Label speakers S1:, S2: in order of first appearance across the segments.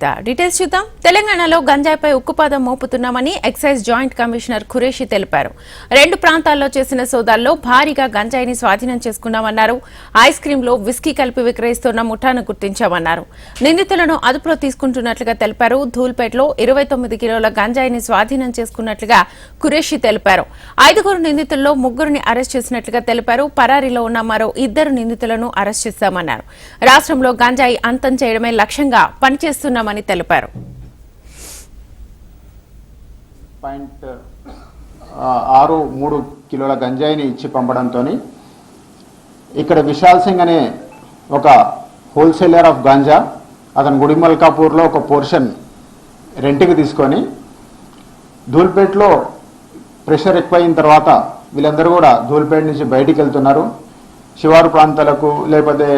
S1: Sunitha. Details చూద్దాం. తెలంగాణలో గంజాయిపై ఉక్కుపాదం మోపుతున్నామని ఎక్సైజ్ జాయింట్ కమిషనర్ ఖురేషి తెలిపారు. రెండు ప్రాంతాల్లో చేసిన సోదాల్లో భారీగా గంజాయిని స్వాధీనం చేసుకున్నామన్నారు. ఐస్ క్రీంలో విస్కీ కలిపి విక్రయిస్తున్న ముఠాను గుర్తించామన్నారు. నిందితులను అదుపులో తీసుకుంటున్నట్లుగా తెలిపారు. ధూల్పేటలో ఇరవై తొమ్మిది కిలోల గంజాయిని స్వాధీనం చేసుకున్నట్లుగా ఖురేషి తెలిపారు. ఐదుగురు నిందితుల్లో ముగ్గురిని అరెస్ట్ చేసినట్లుగా తెలిపారు. పరారీలో ఉన్న మరో ఇద్దరు నిందితులను అరెస్ట్ చేశామన్నారు. రాష్ట్రంలో గంజాయి అంతం చేయడమే లక్ష్యంగా పనిచేస్తున్నామని తెలిపారు.
S2: పాయింట్ ఆరు మూడు కిలోల గంజాయిని ఇచ్చి పంపడంతో ఇక్కడ విశాల్ సింగ్ అనే ఒక హోల్సేలర్ ఆఫ్ గాంజా అతను గుడిమల్కాపూర్లో ఒక పోర్షన్ రెంట్కి తీసుకొని ధూల్పేట్లో ప్రెషర్ ఎక్కువైన తర్వాత వీళ్ళందరూ కూడా ధూల్పేట నుంచి బయటికి వెళ్తున్నారు. శివారు ప్రాంతాలకు లేకపోతే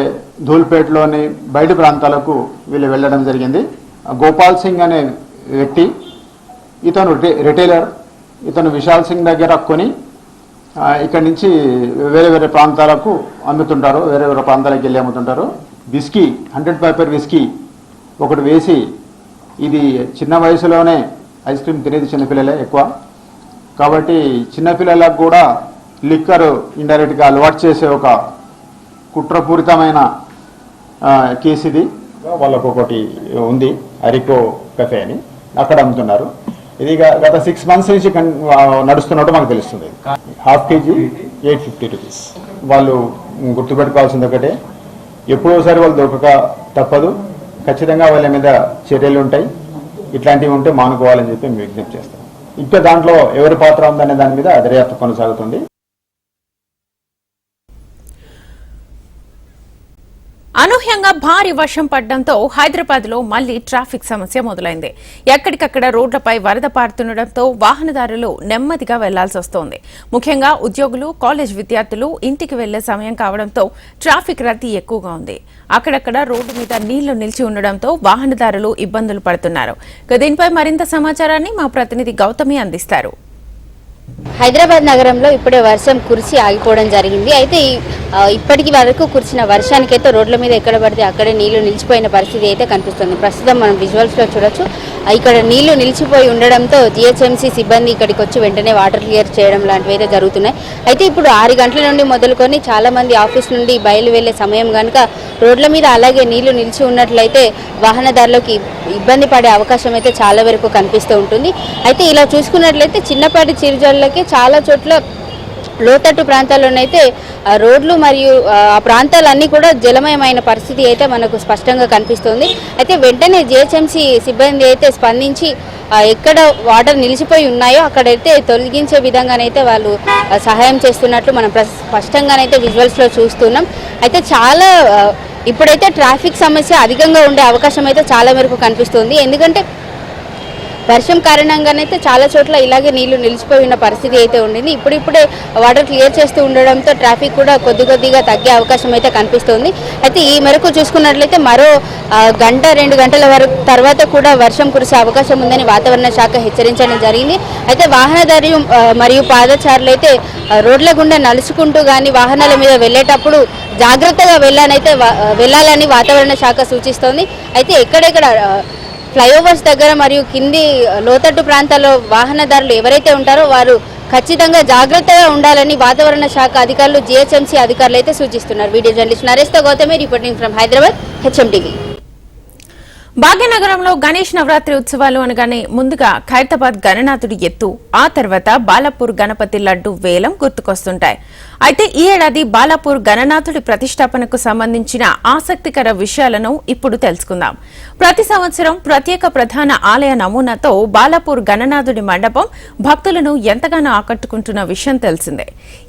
S2: ధూల్పేటలోని బయటి ప్రాంతాలకు వీళ్ళు వెళ్ళడం జరిగింది. గోపాల్ సింగ్ అనే వ్యక్తి ఇతను రిటైలర్ ఇతను విశాల్ సింగ్ దగ్గర కొని ఇక్కడి నుంచి వేరే వేరే ప్రాంతాలకు అమ్ముతుంటారు వేరే వేరే ప్రాంతాలకు వెళ్ళి అమ్ముతుంటారు. విస్కీ హండ్రెడ్ పేపర్ విస్కీ ఒకటి వేసి ఇది చిన్న వయసులోనే ఐస్ క్రీమ్ తినేది చిన్నపిల్లలే ఎక్కువ. కాబట్టి చిన్నపిల్లలకు కూడా లిక్కర్ ఇండైరెక్ట్గా అలవాటు చేసే ఒక కుట్రపూరితమైన కేసు ఇది. వాళ్ళకు ఒకటి ఉంది. అరికో కఫే అని అక్కడ అమ్ముతున్నారు. ఇది గత సిక్స్ మంత్స్ నుంచి నడుస్తున్నట్టు మాకు తెలుస్తుంది. Half KG eight fifty rupees. వాళ్ళు గుర్తుపెట్టుకోవాల్సింది ఒకటే ఎప్పుడోసారి వాళ్ళు దొరకక తప్పదు. ఖచ్చితంగా వాళ్ళ మీద చర్యలు ఉంటాయి. ఇట్లాంటివి ఉంటే మానుకోవాలని చెప్పి మేము విజ్ఞప్తి చేస్తాం. ఇంకా దాంట్లో ఎవరి పాత్ర ఉందనే దాని మీద దర్యాప్తు కొనసాగుతుంది.
S1: అనూహ్యంగా భారీ వర్షం పడడంతో హైదరాబాద్లో మళ్ళీ ట్రాఫిక్ సమస్య మొదలైంది. ఎక్కడికక్కడ రోడ్లపై వరద పారుతుండటంతో వాహనదారులు నెమ్మదిగా వెళ్ళాల్సి వస్తోంది. ముఖ్యంగా ఉద్యోగులు కాలేజ్ విద్యార్థులు ఇంటికి వెళ్ళే సమయం కావడంతో ట్రాఫిక్ రద్దీ ఎక్కువగా ఉంది. అక్కడక్కడ రోడ్డు మీద నీళ్ళు నిలిచి ఉండడంతో వాహనదారులు ఇబ్బందులు పడుతున్నారు. దీనిపై మరింత సమాచారాన్ని మా ప్రతినిధి గౌతమి అందిస్తారు.
S3: హైదరాబాద్ నగరంలో ఇప్పుడే వర్షం కురిసి ఆగిపోవడం జరిగింది. అయితే ఇప్పటికి వరకు కురిసిన వర్షానికైతే రోడ్ల మీద ఎక్కడ పడితే అక్కడే నీళ్ళు నిలిచిపోయిన పరిస్థితి అయితే కనిపిస్తుంది. ప్రస్తుతం మనం విజువల్స్లో చూడొచ్చు. ఇక్కడ నీళ్ళు నిలిచిపోయి ఉండడంతో జిహెచ్ఎంసీ సిబ్బంది ఇక్కడికి వచ్చి వెంటనే వాటర్ క్లియర్ చేయడం లాంటివి అయితే జరుగుతున్నాయి. అయితే ఇప్పుడు ఆరు గంటల నుండి మొదలుకొని చాలా మంది ఆఫీస్ నుండి బయలు వెళ్ళే సమయం కనుక రోడ్ల మీద అలాగే నీళ్ళు నిలిచి ఉన్నట్లయితే వాహనదారులకు ఇబ్బంది పడే అవకాశం అయితే చాలా వరకు కనిపిస్తూ ఉంటుంది. అయితే ఇలా చూసుకున్నట్లయితే చిన్నపాటి చిరుజల్లకి చాలా చోట్ల లోతట్టు ప్రాంతాల్లోనైతే రోడ్లు మరియు ఆ ప్రాంతాలన్నీ కూడా జలమయమైన పరిస్థితి అయితే మనకు స్పష్టంగా కనిపిస్తుంది. అయితే వెంటనే జిహెచ్ఎంసీ సిబ్బంది అయితే స్పందించి ఎక్కడ వాటర్ నిలిచిపోయి ఉన్నాయో అక్కడైతే తొలగించే విధంగానైతే వాళ్ళు సహాయం చేస్తున్నట్లు మనం స్పష్టంగానైతే విజువల్స్లో చూస్తున్నాం. అయితే చాలా ఇప్పుడైతే ట్రాఫిక్ సమస్య అధికంగా ఉండే అవకాశం అయితే చాలా మేరకు కనిపిస్తుంది. ఎందుకంటే వర్షం కారణంగానైతే చాలా చోట్ల ఇలాగే నీళ్ళు నిలిచిపోయి ఉన్న పరిస్థితి అయితే ఉండింది. ఇప్పుడిప్పుడే వాటర్ క్లియర్ చేస్తూ ఉండడంతో ట్రాఫిక్ కూడా కొద్ది కొద్దిగా తగ్గే అవకాశం అయితే కనిపిస్తుంది. అయితే ఈ మేరకు చూసుకున్నట్లయితే మరో గంట రెండు గంటల వరకు తర్వాత కూడా వర్షం కురిసే అవకాశం ఉందని వాతావరణ శాఖ హెచ్చరించడం జరిగింది. అయితే వాహనదారి మరియు పాదచారులు అయితే రోడ్ల గుండా నలుచుకుంటూ కానీ వాహనాల మీద వెళ్ళేటప్పుడు జాగ్రత్తగా వెళ్ళానైతే వెళ్ళాలని వాతావరణ శాఖ సూచిస్తోంది. అయితే ఎక్కడెక్కడ ఫ్లైఓవర్స్ దగ్గర మరియు కింది లోతట్టు ప్రాంతాల్లో వాహనదారులు ఎవరైతే ఉంటారో వారు ఖచ్చితంగా జాగ్రత్తగా ఉండాలని వాతావరణ శాఖ అధికారులు జిహెచ్ఎంసీ అధికారులు అయితే సూచిస్తున్నారు. వీడియో జర్నలిస్ట్ నరేష్తో Gautami reporting from Hyderabad HMTV.
S1: భాగ్యనగరంలో గణేష్ నవరాత్రి ఉత్సవాలు అనగానే ముందుగా ఖైరతాబాద్ గణనాథుడి ఎత్తు ఆ తర్వాత బాలాపూర్ గణపతి లడ్డు వేలం గుర్తుకొస్తుంటాయి. అయితే ఈ ఏడాది బాలాపూర్ గణనాథుడి ప్రతిష్టాపనకు సంబంధించిన ఆసక్తికర విషయాలను ఇప్పుడు తెలుసుకుందాం. ప్రతి సంవత్సరం ప్రత్యేక ప్రధాన ఆలయ నమూనాతో బాలాపూర్ గణనాథుడి మండపం భక్తులను ఎంతగానో ఆకట్టుకుంటున్న విషయం తెలిసిందే.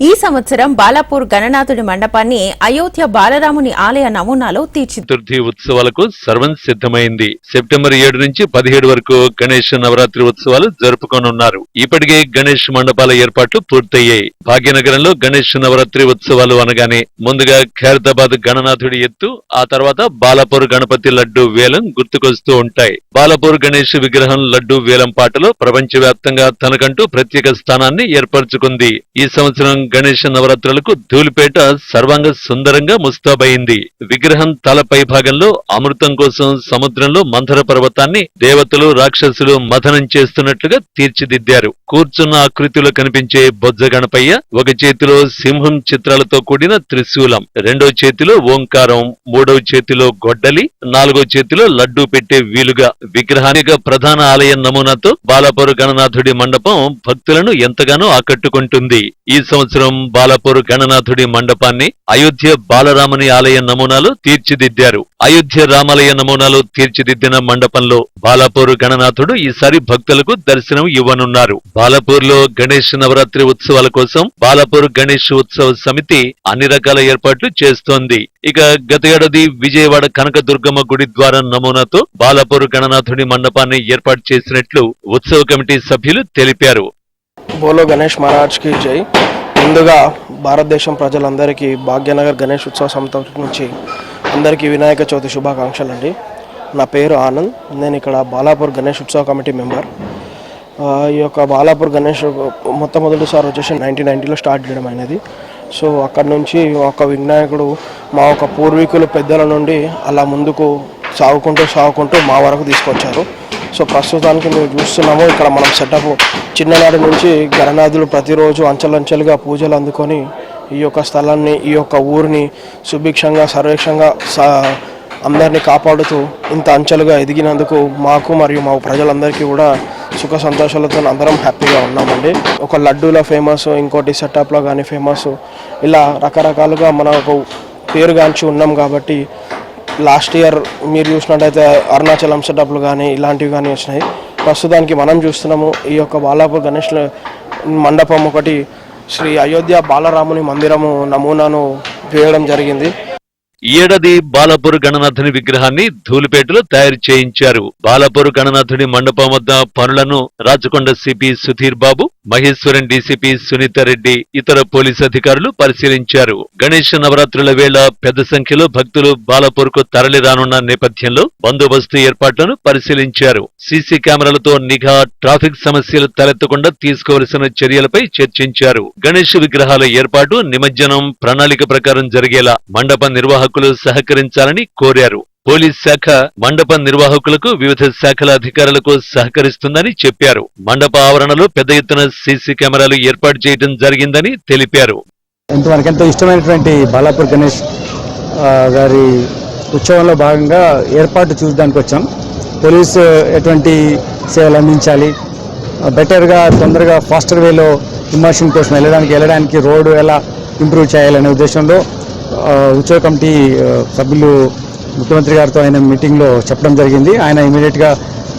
S1: ఈ సంవత్సరం బాలాపూర్ గణనాథుడి మండపాన్ని అయోధ్య బాలరాముని ఆలయ నమూనాలో తీర్చిదిద్దారు
S4: ఉత్సవాలకు సర్వం సిద్ధమైంది. సెప్టెంబర్ ఏడు నుంచి పదిహేడు వరకు గణేష్ నవరాత్రి ఉత్సవాలు జరుపుకోనున్నారు. ఇప్పటికే గణేష్ మండపాల ఏర్పాట్లు పూర్తయ్యాయి. భాగ్యనగరంలో గణేష్ నవరాత్రి ఉత్సవాలు అనగానే ముందుగా ఖైరతాబాద్ గణనాథుడి ఎత్తు ఆ తర్వాత బాలాపూర్ గణపతి లడ్డు వేలం గుర్తుకొస్తూ ఉంటాయి. బాలపూర్ గణేష్ విగ్రహం లడ్డు వేలం పాటలో ప్రపంచవ్యాప్తంగా తనకంటూ ప్రత్యేక స్థానాన్ని ఏర్పరచుకుంది. ఈ సంవత్సరం గణేష్ నవరాత్రులకు ధూళిపేట సర్వాంగ సుందరంగా ముస్తాబైంది విగ్రహం తలపై భాగంలో అమృతం కోసం సముద్రంలో మంథర పర్వతాన్ని దేవతలు రాక్షసులు మథనం చేస్తున్నట్లుగా తీర్చిదిద్దారు. కూర్చున్న ఆకృతిలో కనిపించే బొజ్జ గణపయ్య ఒక చేతిలో సింహం చిత్రాలతో కూడిన త్రిశూలం. రెండో చేతిలో ఓంకారం మూడో చేతిలో గొడ్డలి నాలుగో చేతిలో లడ్డూ పెట్టే వీలుగా విగ్రహానికి ప్రధాన ఆలయ నమూనాతో బాలాపూర్ గణనాథుడి మండపం భక్తులను ఎంతగానో ఆకట్టుకుంటుంది. ఈ సంవత్సరం బాలాపూర్ గణనాథుడి మండపాన్ని అయోధ్య బాలరాముని ఆలయ నమూనాలు తీర్చిదిద్దారు. అయోధ్య రామాలయ నమూనాలు తీర్చిదిద్దిన మండపంలో బాలాపూర్ గణనాథుడు ఈసారి భక్తులకు దర్శనం ఇవ్వనున్నారు. బాలాపూర్లో గణేష్ నవరాత్రి ఉత్సవాల కోసం బాలాపూర్ గణేష్ ఉత్సవ సమితి అన్ని రకాల ఏర్పాట్లు చేస్తోంది. ఇక గత ఏడాది విజయవాడ కనకదుర్గమ్మ గుడి ద్వారా నమూనాతో బాలాపూర్ గణనాథుడి మండపాన్ని ఏర్పాటు చేసినట్లు ఉత్సవ కమిటీ సభ్యులు తెలిపారు.
S5: బోలో గణేష్ మహారాజ్కి జై. ముందుగా భారతదేశం ప్రజలందరికీ భాగ్యనగర్ గణేష్ ఉత్సవ సమితి నుంచి అందరికీ వినాయక చవితి శుభాకాంక్షలు అండి నా పేరు ఆనంద్ నేను ఇక్కడ బాలాపూర్ గణేష్ ఉత్సవ కమిటీ మెంబర్. ఈ యొక్క బాలాపూర్ గణేష్ మొట్టమొదటిసారి వచ్చేసి నైన్టీన్ నైన్టీలో స్టార్ట్ చేయడం అయినది సో అక్కడ నుంచి ఒక వినాయకుడు మా ఒక పూర్వీకులు పెద్దల నుండి అలా ముందుకు సాగుకుంటూ సాగుకుంటూ మా వరకు తీసుకొచ్చారు. సో ప్రస్తుతానికి మేము చూస్తున్నాము ఇక్కడ మనం సెటప్ చిన్ననాటి నుంచి గణనాథులు ప్రతిరోజు అంచెలంచెలుగా పూజలు అందుకొని ఈ యొక్క స్థలాన్ని ఈ యొక్క ఊరిని సుభిక్షంగా సర్వేక్షంగా అందరినీ కాపాడుతూ ఇంత అంచెలుగా ఎదిగినందుకు మాకు మరియు మా ప్రజలందరికీ కూడా సుఖ సంతోషాలతో అందరం హ్యాపీగా ఉన్నామండి. ఒక లడ్డూలో ఫేమస్ ఇంకోటి సెటప్లో కానీ ఫేమస్. ఇలా రకరకాలుగా మన ఒక పేరుగాంచి ఉన్నాం కాబట్టి లాస్ట్ ఇయర్ మీరు చూసినట్టయితే అరుణాచలం సెటప్లు కానీ ఇలాంటివి కానీ వచ్చినాయి. ప్రస్తుతానికి మనం చూస్తున్నాము ఈ యొక్క బాలాపూర్ గణేష్ మండపం ఒకటి. శ్రీ అయోధ్య బాలరాముని మందిరము నమూనాను వేయడం జరిగింది.
S4: ఏడాది బాలపూర్ గణనాథుని విగ్రహాన్ని ధూళిపేటలో తయారు చేయించారు. బాలపూర్ గణనాథుడి మండపం వద్ద పనులను రాచకొండ సిపి సుధీర్ బాబు మహేశ్వరం డీసీపీ సునీత రెడ్డి ఇతర పోలీసు అధికారులు పరిశీలించారు. గణేష్ నవరాత్రుల వేళ పెద్ద సంఖ్యలో భక్తులు బాలపూర్కు తరలి రానున్న నేపథ్యంలో బందోబస్తు ఏర్పాట్లను పరిశీలించారు. సీసీ కెమెరాలతో నిఘా ట్రాఫిక్ సమస్యలు తలెత్తకుండా తీసుకోవలసిన చర్యలపై చర్చించారు. గణేష్ విగ్రహాల ఏర్పాటు నిమజ్జనం ప్రణాళిక ప్రకారం జరిగేలా మండప నిర్వాహకులు సహకరించాలని కోరారు. పోలీస్ శాఖ మండప నిర్వాహకులకు వివిధ శాఖల అధికారులకు సహకరిస్తుందని చెప్పారు. మండప ఆవరణలో పెద్ద ఎత్తున సీసీ కెమెరాలు ఏర్పాటు చేయడం జరిగిందని తెలిపారు.
S6: ఎంతో ఇష్టమైనటువంటి బాలాపూర్ గణేష్ గారి ఉత్సవంలో భాగంగా ఏర్పాటు చూడడానికి వచ్చాం. పోలీసు ఎటువంటి సేవలు అందించాలి? బెటర్గా తొందరగా ఫాస్టర్ వేలో ఇమర్షన్ కోసం వెళ్ళడానికి వెళ్ళడానికి రోడ్డు ఎలా ఇంప్రూవ్ చేయాలనే ఉద్దేశంలో ఉత్సవ కమిటీ సభ్యులు ముఖ్యమంత్రి గారితో ఆయన మీటింగ్లో చెప్పడం జరిగింది. ఆయన ఇమీడియట్గా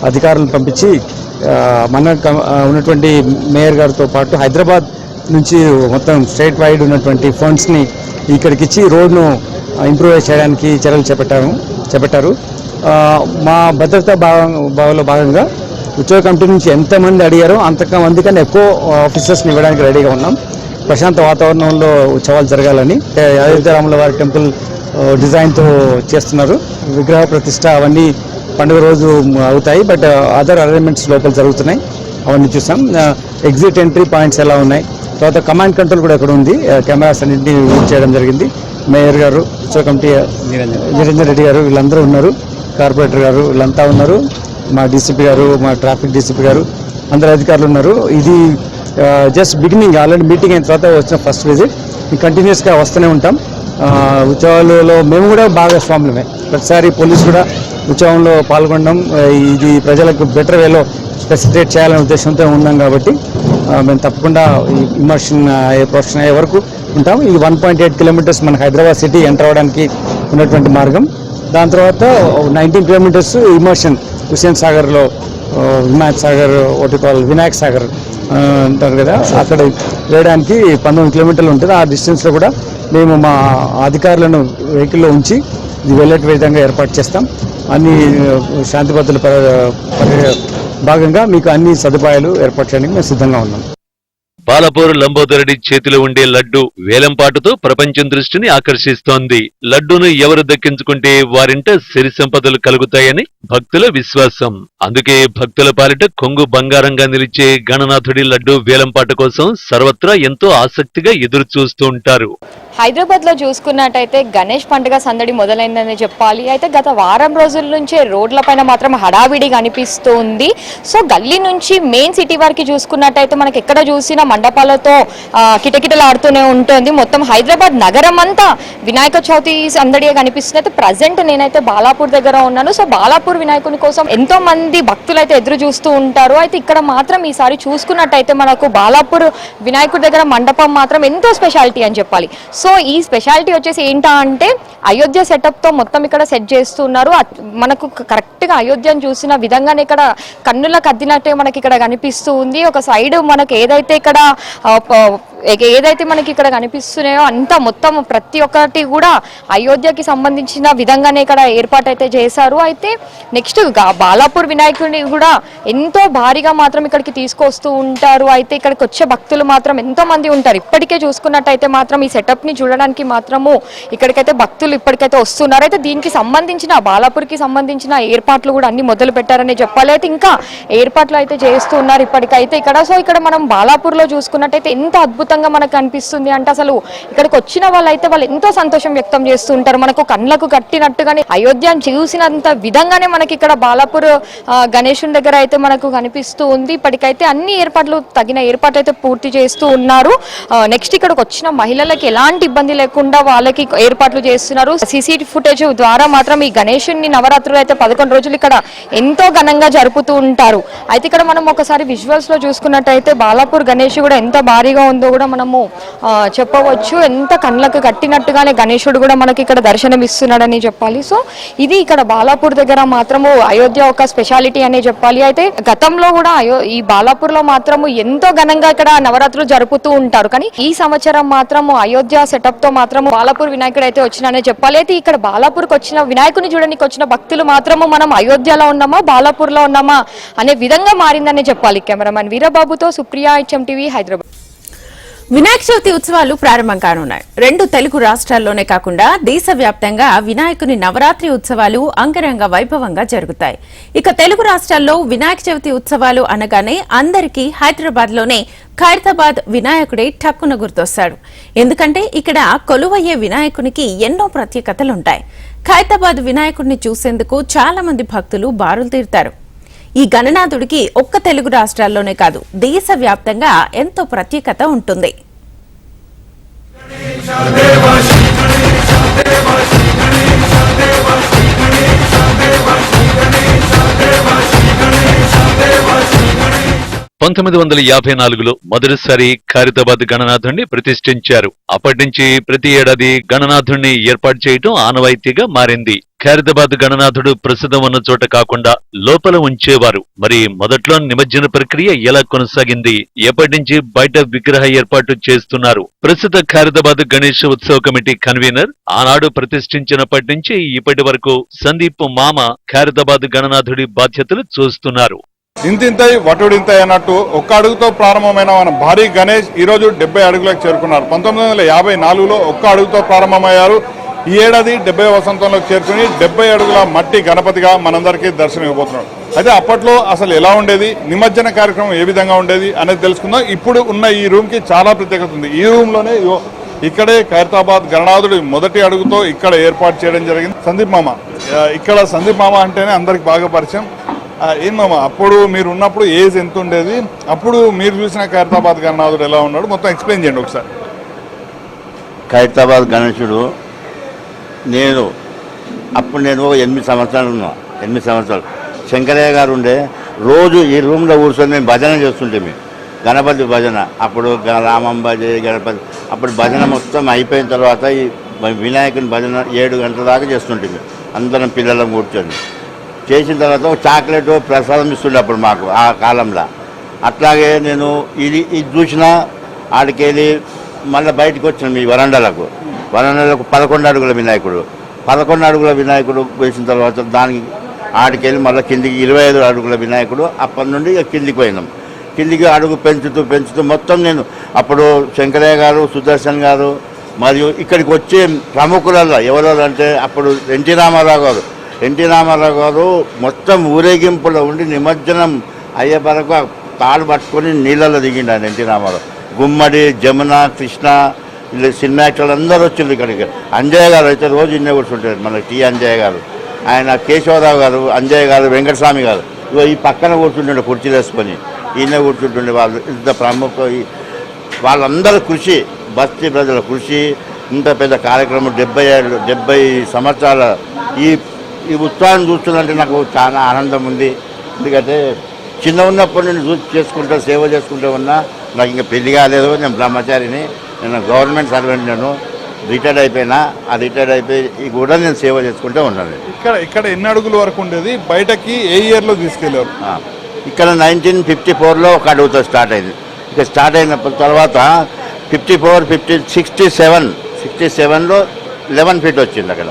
S6: అధికారులను పంపించి మన ఉన్నటువంటి మేయర్ గారితో పాటు హైదరాబాద్ నుంచి మొత్తం స్టేట్ వైడ్ ఉన్నటువంటి ఫండ్స్ని ఇక్కడికి ఇచ్చి రోడ్ను ఇంప్రూవ్ చేయడానికి చర్యలు చేపట్టాము చేపట్టారు. మా భద్రతా భాగం భాగంలో భాగంగా ఉద్యోగ కమిటీ నుంచి ఎంతమంది అడిగారో అంతమంది కన్నా ఎక్కువ ఆఫీసర్స్ని ఇవ్వడానికి రెడీగా ఉన్నాం. ప్రశాంత వాతావరణంలో ఉత్సవాలు జరగాలని అయోధ్య రాముల వారి టెంపుల్ డిజైన్తో చేస్తున్నారు. విగ్రహ ప్రతిష్ట అవన్నీ పండుగ రోజు అవుతాయి బట్ అదర్ అరేంజ్మెంట్స్ లోపల జరుగుతున్నాయి. అవన్నీ చూసాం. ఎగ్జిట్ ఎంట్రీ పాయింట్స్ ఎలా ఉన్నాయి? తర్వాత కమాండ్ కంట్రోల్ కూడా ఇక్కడ ఉంది. కెమెరాస్ అన్నింటినీ యూజ్ చేయడం జరిగింది. మేయర్ గారు ఉత్సవ కమిటీ నిరంజన్ రెడ్డి గారు వీళ్ళందరూ ఉన్నారు. కార్పొరేటర్ గారు వీళ్ళంతా ఉన్నారు. మా డీసీపీ గారు మా ట్రాఫిక్ డీసీపీ గారు అందరు అధికారులు ఉన్నారు. ఇది జస్ట్ బిగినింగ్ ఆల్రెడీ మీటింగ్ అయిన తర్వాత వచ్చిన ఫస్ట్ విజిట్ కంటిన్యూస్గా వస్తూనే ఉంటాం. ఉత్సవాలలో మేము కూడా భాగస్వాములమే ప్రతిసారి పోలీసు కూడా ఉత్సవంలో పాల్గొనడం ఇది ప్రజలకు బెటర్ వేలో ఫెసిలిటేట్ చేయాలనే ఉద్దేశంతో ఉన్నాం కాబట్టి మేము తప్పకుండా ఇమర్షన్ అయ్యే ప్రొఫెషన్ అయ్యే వరకు ఉంటాం. ఇది వన్ పాయింట్ ఎయిట్ కిలోమీటర్స్ మన హైదరాబాద్ సిటీ ఎంటర్ అవ్వడానికి ఉన్నటువంటి మార్గం. దాని తర్వాత నైన్టీన్ కిలోమీటర్స్ ఇమర్షన్ హుస్సేన్ సాగర్లో వినాయక్ సాగర్ ఒకటి కాల్ వినాయక్ సాగర్ అంటారు కదా అక్కడ వేయడానికి పంతొమ్మిది కిలోమీటర్లు ఉంటుంది. ఆ డిస్టెన్స్లో కూడా మేము మా అధికారులను వెహికల్లో ఉంచి ఇది వెళ్ళే విధంగా ఏర్పాటు చేస్తాం. అన్ని శాంతి భద్రతల భాగంగా మీకు అన్ని సదుపాయాలు ఏర్పాటు చేయడానికి మేము సిద్ధంగా ఉన్నాం.
S4: పాలపూర్ లంబోదరుడి చేతిలో ఉండే లడ్డు వేలంపాటుతో ప్రపంచం దృష్టిని ఆకర్షిస్తోంది. లడ్డూను ఎవరు దక్కించుకుంటే వారింట సిరి సంపదలు కలుగుతాయని భక్తుల విశ్వాసం. అందుకే భక్తుల పాలిట కొంగు బంగారంగా నిలిచే గణనాథుడి లడ్డు వేలంపాట కోసం సర్వత్రా ఎంతో ఆసక్తిగా ఎదురు చూస్తూ ఉంటారు.
S7: హైదరాబాద్లో చూసుకున్నట్టయితే గణేష్ పండుగ సందడి మొదలైందని చెప్పాలి. అయితే గత వారం రోజుల నుంచే రోడ్లపైన మాత్రం హడావిడి కనిపిస్తూ ఉంది సో గల్లీ నుంచి మెయిన్ సిటీ వరకు చూసుకున్నట్టయితే మనకి ఎక్కడ చూసినా మండపాలతో కిటకిటలాడుతూనే ఉంటుంది. మొత్తం హైదరాబాద్ నగరం అంతా వినాయక చవితి సందడిగా కనిపిస్తుంది. అయితే ప్రజెంట్ నేనైతే బాలాపూర్ దగ్గర ఉన్నాను. సో బాలాపూర్ వినాయకుని కోసం ఎంతో మంది భక్తులు అయితే ఎదురు చూస్తూ ఉంటారు. అయితే ఇక్కడ మాత్రం ఈసారి చూసుకున్నట్టయితే మనకు బాలాపూర్ వినాయకుడి దగ్గర మండపం మాత్రం ఎంతో స్పెషాలిటీ అని చెప్పాలి. సో ఈ స్పెషాలిటీ వచ్చేసి ఏంటా అంటే అయోధ్య సెటప్తో మొత్తం ఇక్కడ సెట్ చేస్తున్నారు. మనకు కరెక్ట్గా అయోధ్యను చూసిన విధంగానే ఇక్కడ కన్నులకు అద్దినట్టే మనకి ఇక్కడ కనిపిస్తూ ఉంది ఒక సైడ్ మనకు ఏదైతే ఇక్కడ ఏదైతే మనకి ఇక్కడ కనిపిస్తున్నాయో అంతా మొత్తం ప్రతి ఒక్కటి కూడా అయోధ్యకి సంబంధించిన విధంగానే ఇక్కడ ఏర్పాటు అయితే చేశారు. అయితే నెక్స్ట్ బాలాపూర్ వినాయకుడిని కూడా ఎంతో భారీగా మాత్రం ఇక్కడికి తీసుకొస్తూ ఉంటారు. అయితే ఇక్కడికి వచ్చే భక్తులు మాత్రం ఎంతో మంది ఉంటారు. ఇప్పటికే చూసుకున్నట్టయితే మాత్రం ఈ సెటప్ని చూడడానికి మాత్రము ఇక్కడికైతే భక్తులు ఇప్పటికైతే వస్తున్నారు. అయితే దీనికి సంబంధించిన బాలాపూర్కి సంబంధించిన ఏర్పాట్లు కూడా అన్ని మొదలు పెట్టారని చెప్పాలి. అయితే ఇంకా ఏర్పాట్లు అయితే చేస్తూ ఉన్నారు ఇప్పటికైతే ఇక్కడ. సో ఇక్కడ మనం బాలాపూర్లో చూసుకున్నట్టయితే ఎంత అద్భుతంగా మనకు కనిపిస్తుంది అంటే అసలు ఇక్కడికి వచ్చిన వాళ్ళైతే వాళ్ళు ఎంతో సంతోషం వ్యక్తం చేస్తూ ఉంటారు మనకు కళ్ళకు కట్టినట్టుగానే అయోధ్యను చూసినంత విధంగానే మనకి ఇక్కడ బాలాపూర్ గణేషుని దగ్గర అయితే మనకు కనిపిస్తూ ఉంది. ఇప్పటికైతే అన్ని ఏర్పాట్లు తగిన ఏర్పాట్లు అయితే పూర్తి చేస్తూ ఉన్నారు. నెక్స్ట్ ఇక్కడికి వచ్చిన మహిళలకు ఎలాంటి ఇబ్బంది లేకుండా వాళ్ళకి ఏర్పాట్లు చేస్తున్నారు. సీసీ ఫుటేజ్ ద్వారా మాత్రం ఈ గణేషుని నవరాత్రులు అయితే పదకొండు రోజులు ఇక్కడ ఎంతో ఘనంగా జరుపుతూ ఉంటారు. అయితే ఇక్కడ మనం ఒకసారి విజువల్స్లో చూసుకున్నట్టయితే బాలాపూర్ గణేష్ కూడా ఎంత భారీగా ఉందో కూడా మనము చెప్పవచ్చు. ఎంత కళ్ళకు కట్టినట్టుగానే గణేశుడు కూడా మనకి ఇక్కడ దర్శనం ఇస్తున్నాడని చెప్పాలి. సో ఇది ఇక్కడ బాలాపూర్ దగ్గర మాత్రము అయోధ్య ఒక స్పెషాలిటీ అనే చెప్పాలి. అయితే గతంలో కూడా అయో ఈ బాలాపూర్లో మాత్రము ఎంతో ఘనంగా ఇక్కడ నవరాత్రులు జరుపుతూ ఉంటారు. కానీ ఈ సంవత్సరం మాత్రము అయోధ్య సెటప్తో మాత్రము బాలాపూర్ వినాయకుడు అయితే వచ్చినానే చెప్పాలి. అయితే ఇక్కడ బాలాపూర్కి వచ్చిన వినాయకుని చూడడానికి వచ్చిన భక్తులు మాత్రము మనం అయోధ్యలో ఉన్నామా బాలాపూర్లో ఉన్నామా అనే విధంగా మారిందనే చెప్పాలి కెమెరామెన్ వీరబాబుతో సుప్రియా హెచ్ఎం టీవీ హైదరాబాద్.
S1: వినాయక చవితి ఉత్సవాలు ప్రారంభం కానున్నాయి. రెండు తెలుగు రాష్ట్రాల్లోనే కాకుండా దేశవ్యాప్తంగా వినాయకుని నవరాత్రి ఉత్సవాలు అంగరంగ వైభవంగా జరుగుతాయి. ఇక తెలుగు రాష్ట్రాల్లో వినాయక చవితి ఉత్సవాలు అనగానే అందరికీ హైదరాబాద్లోనే ఖైరతాబాద్ వినాయకుడే టక్కున గుర్తొస్తాడు. ఎందుకంటే ఇక్కడ కొలువయ్యే వినాయకునికి ఎన్నో ప్రత్యేకతలుంటాయి. ఖైరతాబాద్ వినాయకుడిని చూసేందుకు చాలా మంది భక్తులు బారులు తీరుతారు. ఈ గణనాథుడికి ఒక్క తెలుగు రాష్ట్రాల్లోనే కాదు దేశవ్యాప్తంగా ఎంతో ప్రత్యేకత ఉంటుంది.
S4: పంతొమ్మిది వందల యాభై నాలుగులో మొదటిసారి ఖైరతాబాద్ గణనాథుణ్ణి ప్రతిష్ఠించారు. అప్పటి నుంచి ప్రతి ఏడాది గణనాథుణ్ణి ఏర్పాటు చేయటం ఆనవాయితీగా మారింది. ఖైరతాబాద్ గణనాథుడు ప్రస్తుతం ఉన్న చోట కాకుండా లోపల ఉంచేవారు. మరి మొదట్లో నిమజ్జన ప్రక్రియ ఎలా కొనసాగింది? ఎప్పటి నుంచి బయట విగ్రహ ఏర్పాటు చేస్తున్నారు? ప్రస్తుత ఖైరతాబాద్ గణేష్ ఉత్సవ కమిటీ కన్వీనర్ ఆనాడు ప్రతిష్ఠించినప్పటి నుంచి ఇప్పటి వరకు సందీప్ మామ ఖైరతాబాద్ గణనాథుడి బాధ్యతలు చూస్తున్నారు.
S8: ఇంతింతై వటుడింతై అన్నట్టు ఒక్క అడుగుతో ప్రారంభమైన మన భారీ గణేష్ ఈ రోజు డెబ్బై అడుగులకు చేరుకున్నారు. పంతొమ్మిది వందల యాభై నాలుగులో ఒక్క అడుగుతో ప్రారంభమయ్యారు. ఈ ఏడాది డెబ్బై వసంతంలోకి చేరుకుని డెబ్బై అడుగుల మట్టి గణపతిగా మనందరికీ దర్శనం ఇవ్వబోతున్నాడు అయితే అప్పట్లో అసలు ఎలా ఉండేది? నిమజ్జన కార్యక్రమం ఏ విధంగా ఉండేది అనేది తెలుసుకుందాం. ఇప్పుడు ఉన్న ఈ రూమ్కి చాలా ప్రత్యేకత ఉంది. ఈ రూమ్లోనే ఇక్కడే ఖైరతాబాద్ గణనాథుడి మొదటి అడుగుతో ఇక్కడ ఏర్పాటు చేయడం జరిగింది. సందీప్ మామ ఇక్కడ సందీప్ మామ అంటేనే అందరికి బాగా పరిచయం. ఏం మామ అప్పుడు మీరు ఉన్నప్పుడు ఏజ్ ఎంత ఉండేది? అప్పుడు మీరు చూసిన ఖైరతాబాద్ గణనాథుడు ఎలా ఉన్నాడు? మొత్తం ఎక్స్ప్లెయిన్ చేయండి ఒకసారి.
S9: ఖైరతాబాద్ గణేశుడు నేను అప్పుడు నేను ఒక ఎనిమిది సంవత్సరాలు ఉన్నా ఎనిమిది సంవత్సరాలు. శంకరయ్య గారు ఉండే రోజు ఈ రూమ్లో కూర్చొని మేము భజన చేస్తుంటే మేము. గణపతి భజన అప్పుడు గ- రామంబ గణపతి అప్పుడు భజన మొత్తం అయిపోయిన తర్వాత ఈ వినాయకుని భజన ఏడు గంటల దాకా చేస్తుంటే మేము. అందరం పిల్లలం కూర్చొని. చేసిన తర్వాత చాక్లెట్ ప్రసాదం ఇస్తుండే అప్పుడు మాకు ఆ కాలంలో. అట్లాగే నేను ఇది ఇది చూసిన ఆడికెళ్ళి మళ్ళీ బయటకు వచ్చిన ఈ వరండాలకు. వరండాలకు పదకొండు అడుగుల వినాయకుడు. పదకొండు అడుగుల వినాయకుడు వేసిన తర్వాత దానికి ఆడికెళ్ళి మళ్ళీ కిందికి ఇరవై ఐదు అడుగుల వినాయకుడు అప్పటి నుండి కిందికి పోయినాం. కిందికి అడుగు పెంచుతూ పెంచుతూ మొత్తం నేను అప్పుడు శంకరయ్య గారు సుదర్శన్ గారు మరియు ఇక్కడికి వచ్చే ప్రముఖులలో ఎవరెవరు అంటే అప్పుడు ఎన్టీ రామారావు గారు. ఎన్టీ రామారావు గారు మొత్తం ఊరేగింపులో ఉండి నిమజ్జనం అయ్యే వరకు ఆ తాడు పట్టుకొని నీళ్ళలో దిగిండు ఆయన ఎన్టీ రామారావు. గుమ్మడి జమున కృష్ణ ఇలా సినిమా యాక్టర్లు అందరూ వచ్చిండ్రు ఇక్కడికి. అంజయ్య గారు అయితే రోజు ఇన్నే కూర్చుంటారు మన టీ అంజయ్య గారు. ఆయన కేశవరావు గారు అంజయ్య గారు వెంకటస్వామి గారు. ఇగో ఈ పక్కన కూర్చుంటుండే కుర్చీలు వేసుకొని ఈయన కూర్చుంటుండే వాళ్ళు ఇంత ప్రముఖ వాళ్ళందరూ కృషి బస్తీ ప్రజల కృషి ఇంత పెద్ద కార్యక్రమం డెబ్బై ఏళ్ళు డెబ్బై సంవత్సరాల ఈ ఈ ఉత్సాహం చూస్తుందంటే నాకు చాలా ఆనందం ఉంది. ఎందుకంటే చిన్న ఉన్నప్పటి నుండి చూసి చేసుకుంటూ సేవ చేసుకుంటూ ఉన్నా నాకు ఇంకా పెళ్ళి కాలేదు. నేను బ్రహ్మచారిని. నేను గవర్నమెంట్ సర్వెంట్ నేను రిటైర్డ్ అయిపోయినా. ఆ రిటైర్డ్ అయిపోయి కూడా నేను సేవ చేసుకుంటూ ఉన్నాను.
S8: ఇక్కడ ఇక్కడ ఎన్ని అడుగుల వరకు ఉండేది? బయటకి ఏ ఇయర్లో తీసుకెళ్ళారు?
S9: ఆ, ఇక్కడ నైన్టీన్ ఫిఫ్టీ ఫోర్లో ఒక అడుగుతో స్టార్ట్ అయింది. ఇక స్టార్ట్ అయిన తర్వాత fifty four fifty sixty seven sixty సెవెన్లో లెవెన్ ఫీట్ వచ్చింది అక్కడ.